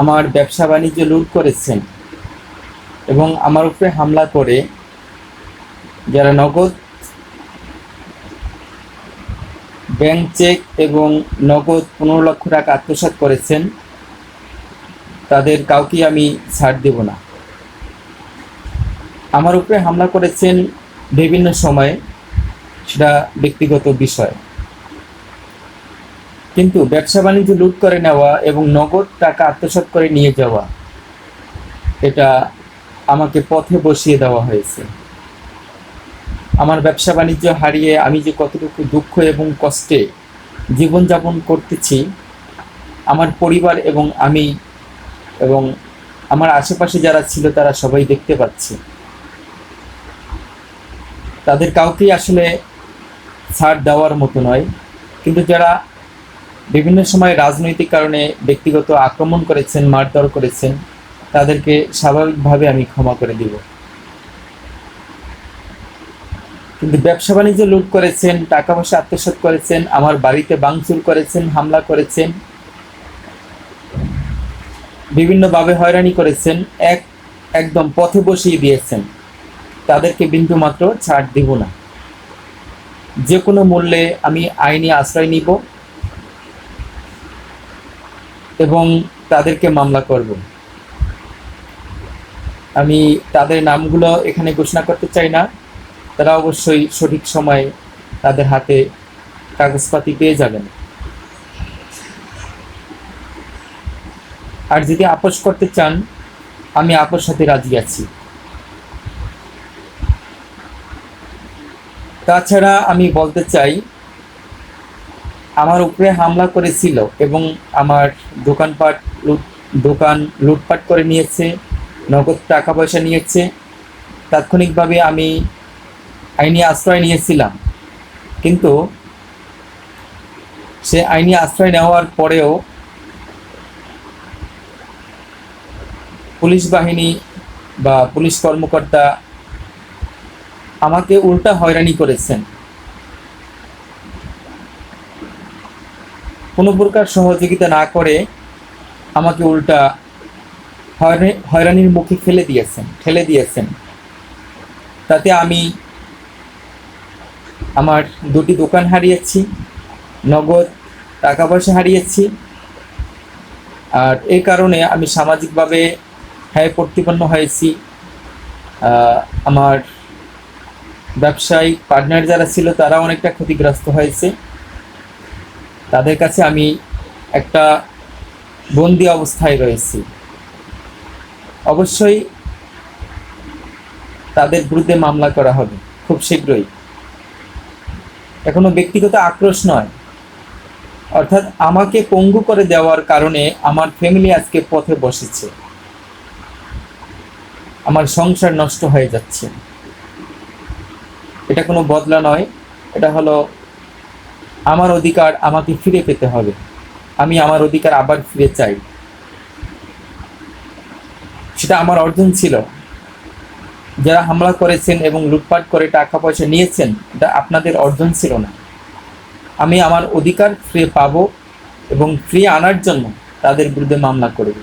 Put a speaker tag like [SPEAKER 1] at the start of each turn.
[SPEAKER 1] আমার ব্যবসা বাণিজ্য লুট করেছেন এবং আমার উপরে হামলা করে যারা নগদ ব্যাংক চেক এবং নগদ পনেরো লক্ষ টাকা আত্মসাৎ করেছেন, তাদের কাউকে আমি ছাড় দেব না। আমার উপরে হামলা করেছেন বিভিন্ন সময়ে, সেটা ব্যক্তিগত বিষয়। কিন্তু ব্যবসা বাণিজ্য লুট করে নেওয়া এবং নগদ টাকা আত্মসাৎ করে নিয়ে যাওয়া, এটা আমাকে পথে বসিয়ে দেওয়া হয়েছে। আমার ব্যবসা বাণিজ্য হারিয়ে আমি যে কতটুকু দুঃখ এবং কষ্টে জীবনযাপন করতেছি, আমার পরিবার এবং আমি এবং আমার আশেপাশে যারা ছিল তারা সবাই দেখতে পাচ্ছে। তাদের কাউকেই আসলে ছাড় দেওয়ার মতো নয়, কিন্তু যারা বিভিন্ন সময় রাজনৈতিক কারণে ব্যক্তিগত আক্রমণ করেছেন, মারধর করেছেন, তাদেরকে স্বাভাবিকভাবে আমি ক্ষমা করে দিব। কিন্তু ব্যবসা বাণিজ্য লুট করেছেন টাকা পয়সা আত্মসাৎ করেছেন, আমার বাড়িতে বাংচুর করেছেন, হামলা করেছেন, বিভিন্নভাবে হয়রানি করেছেন, এক, একদম পথে বসিয়ে দিয়েছেন। তাদেরকে বিন্দু মাত্র ছাড় দিব না। যে কোনো মূল্যে আমি আইনি আশ্রয় নিব। এবং তাদেরকে মামলা করব। আমি তাদের নামগুলো এখানে ঘোষণা করতে চাই না। তারা অবশ্যই সঠিক সময়ে তাদের হাতে কাগজপাতি পেয়ে যাবেন। আর যদি আপোষ করতে চান, আমি আপোষ সাথে রাজি আছি। তাছাড়া আমি বলতে চাই আমার উপরে হামলা করেছিল এবং আমার দোকানপাট লুট, দোকান লুটপাট করে নিয়েছে, নগদ টাকা পয়সা নিয়েছে। তাৎক্ষণিকভাবে আমি আইনি আশ্রয় নিয়েছিলাম। কিন্তু সে আইনি আশ্রয় নেওয়ার পরেও পুলিশ বাহিনী বা পুলিশ কর্মকর্তা আমাকে উল্টা হয়রানি করেছেন। কোনো প্রকার সহযোগিতা না করে আমাকে উল্টা হয়রানি হয়রানির মুখে ফেলে দিয়েছেন, ঠেলে দিয়েছেন। তাতে আমি আমার দুটি দোকান হারিয়েছি, নগদ টাকা পয়সা হারিয়েছি। আর এই কারণে আমি সামাজিকভাবে হ্যায় প্রতিপন্ন হয়েছি। আমার ব্যবসায়িক পার্টনার যারা ছিল তারা অনেকটা ক্ষতিগ্রস্ত হয়েছে। তাদের কাছে আমি একটা বন্দি অবস্থায় রয়েছি। অবশ্যই তাদের বিরুদ্ধে মামলা করা হবে, খুব শীঘ্রই। এখনও ব্যক্তিগত আক্রোশ নয়। অর্থাৎ আমাকে পঙ্গু করে দেওয়ার কারণে আমার ফ্যামিলি আজকে পথে বসেছে। আমার সংসার নষ্ট হয়ে যাচ্ছে। এটা কোনো বদলা নয়, এটা হলো আমার অধিকার আমাকে ফিরে পেতে হবে। আমি আমার অধিকার আবার ফিরে চাই। সেটা আমার অর্জন ছিল। যারা হামলা করেছেন এবং লুটপাট করে টাকা পয়সা নিয়েছেন, এটা আপনাদের অর্জন ছিল না। আমি আমার অধিকার ফিরে পাবো এবং ফিরিয়ে আনার জন্য তাদের বিরুদ্ধে মামলা করব।